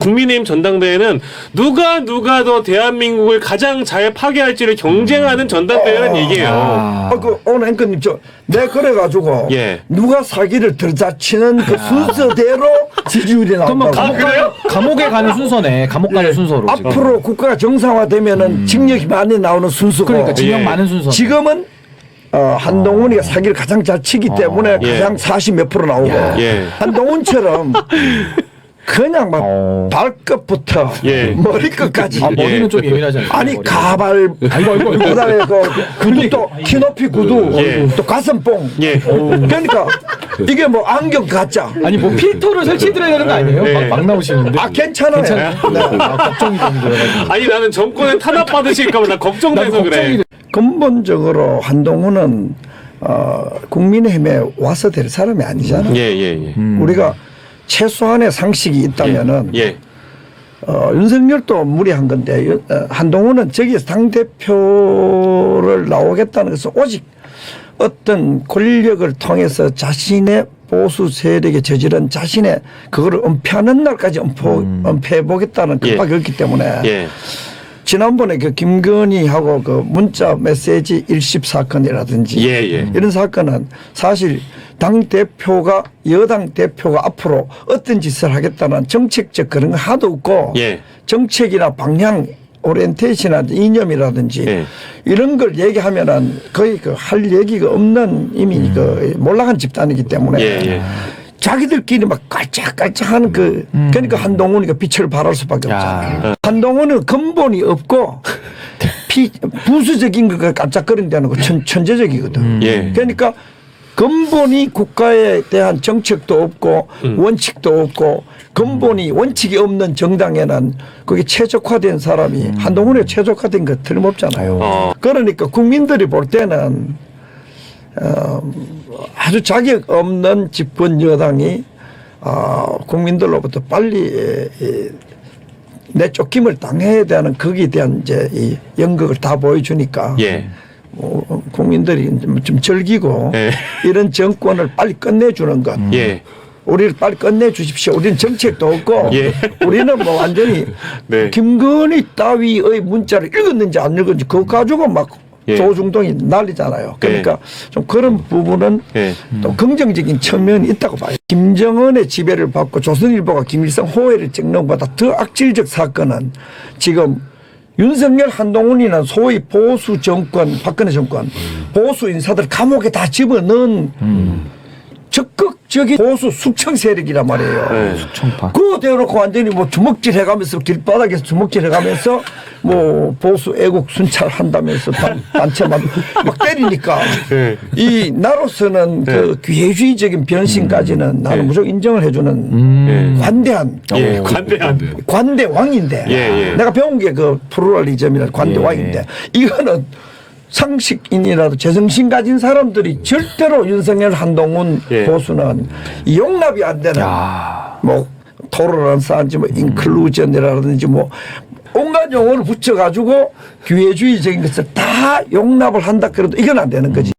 국민의힘 전당대회는 누가 누가 더 대한민국을 가장 잘 파괴할지를 경쟁하는 전당대회라는 얘기예요. 아, 그 오늘 앵커님 저 내 그래가지고 예. 누가 사기를 덜 자치는 그 순서대로 지지율이 뭐 나온다고. 감옥 가는, 감옥에 가는 순서네. 감옥 가는 순서로 지금. 예. 앞으로 국가가 정상화되면은 징역이 많이 나오는 순서고. 그러니까 징역 예. 많은 순서. 지금은 어, 한동훈이가 사기를 가장 잘 치기 때문에 예. 가장 40 몇 프로 나오고 예. 한동훈처럼 그냥 막 어. 발끝부터 예. 머리끝까지 아, 머리는 예. 좀 예민하지 않나요? 아니 머리가? 가발 그다음에 그 구두 또 키높이 구두 예. 또 가슴뽕 예. 그러니까 이게 뭐 안경 가짜 아니 뭐 필터를 설치해드려야 되는 거 아니에요? 예. 막, 막 나오시는데. 아 괜찮아요. 네. 아, 걱정이 좀 돼가지고. 아니 나는 정권에 탄압 받으실까봐 나 걱정돼서 그래. 근본적으로 한동훈은 어, 국민의힘에 와서 될 사람이 아니잖아 예, 예, 예. 우리가 최소한의 상식이 있다면은 예. 어, 윤석열도 무리한 건데 유- 어, 한동훈은 저기에서 당 대표를 나오겠다는 것은 오직 어떤 권력을 통해서 자신의 보수 세력에 저지른 자신의 그거를 은폐하는 날까지 은폐, 은폐해 보겠다는 예. 급박이 없기 때문에 예. 지난번에 그 김건희하고 그 문자 메시지 일십 사건이라든지 예, 예. 이런 사건은 사실 당 대표가 여당 대표가 앞으로 어떤 짓을 하겠다는 정책적 그런 거 하도 없고 예. 정책이나 방향 오리엔테이션이나 이념이라든지 예. 이런 걸 얘기하면은 거의 그 할 얘기가 없는 이미 그 몰락한 집단이기 때문에 음. 예, 예. 자기들끼리 막 깔짝깔짝하는 그 그러니까 한동훈이가 빛을 발할 수밖에 야. 없잖아요. 한동훈은 근본이 없고 피, 부수적인 거가 깜짝거린다는 거 천, 천재적이거든. 예. 그러니까 근본이 국가에 대한 정책도 없고 음. 원칙도 없고 근본이 원칙이 없는 정당에는 그게 최적화된 사람이 한동훈에 최적화된 거 틀림없잖아요. 어. 그러니까 국민들이 볼 때는 어, 아주 자격 없는 집권 여당이 어, 국민들로부터 빨리 에, 에, 내쫓김을 당해야 되는 거기에 대한 이제 이 연극을 다 보여주니까 예. 뭐 국민들이 좀 즐기고 예. 이런 정권을 빨리 끝내주는 것. 예. 우리를 빨리 끝내 주십시오. 우리는 정책도 없고 예. 우리는 뭐 완전히 네. 김건희 따위의 문자를 읽었는지 안 읽었는지 그거 가지고 막 예. 조중동이 난리잖아요. 그러니까 좀 그런 부분은 예. 또 긍정적인 측면이 있다고 봐요. 김정은의 지배를 받고 조선일보가 김일성 호해를 찍는 것보다 더 악질적 사건은 지금 윤석열 한동훈이는 소위 보수 정권 박근혜 정권 보수 인사들 감옥에 다 집어넣은 적극 적인 보수 숙청 세력이란 말이에요. 네. 청파. 그거 대놓고 완전히 뭐 주먹질 해가면서 길바닥에서 주먹질 해가면서 뭐 보수 애국 순찰 한다면서 단, 단체만 막 때리니까 네. 이 나로서는 그 기회주의적인 변신까지는 나는 네. 무조건 인정을 해주는 음. 관대한 예. 관대한. 관대 왕인데 예, 예. 내가 배운 게 그 플루럴리즘이라는 관대 예. 왕인데 이거는 상식인이라도 제정신 가진 사람들이 절대로 윤석열 한동훈 예. 보수는 이 용납이 안 되는 야. 뭐 토lerance 뭐 인클루전이라든지 뭐 온갖 용어를 붙여가지고 기회주의적인 것을 다 용납을 한다 그래도 이건 안 되는 거지.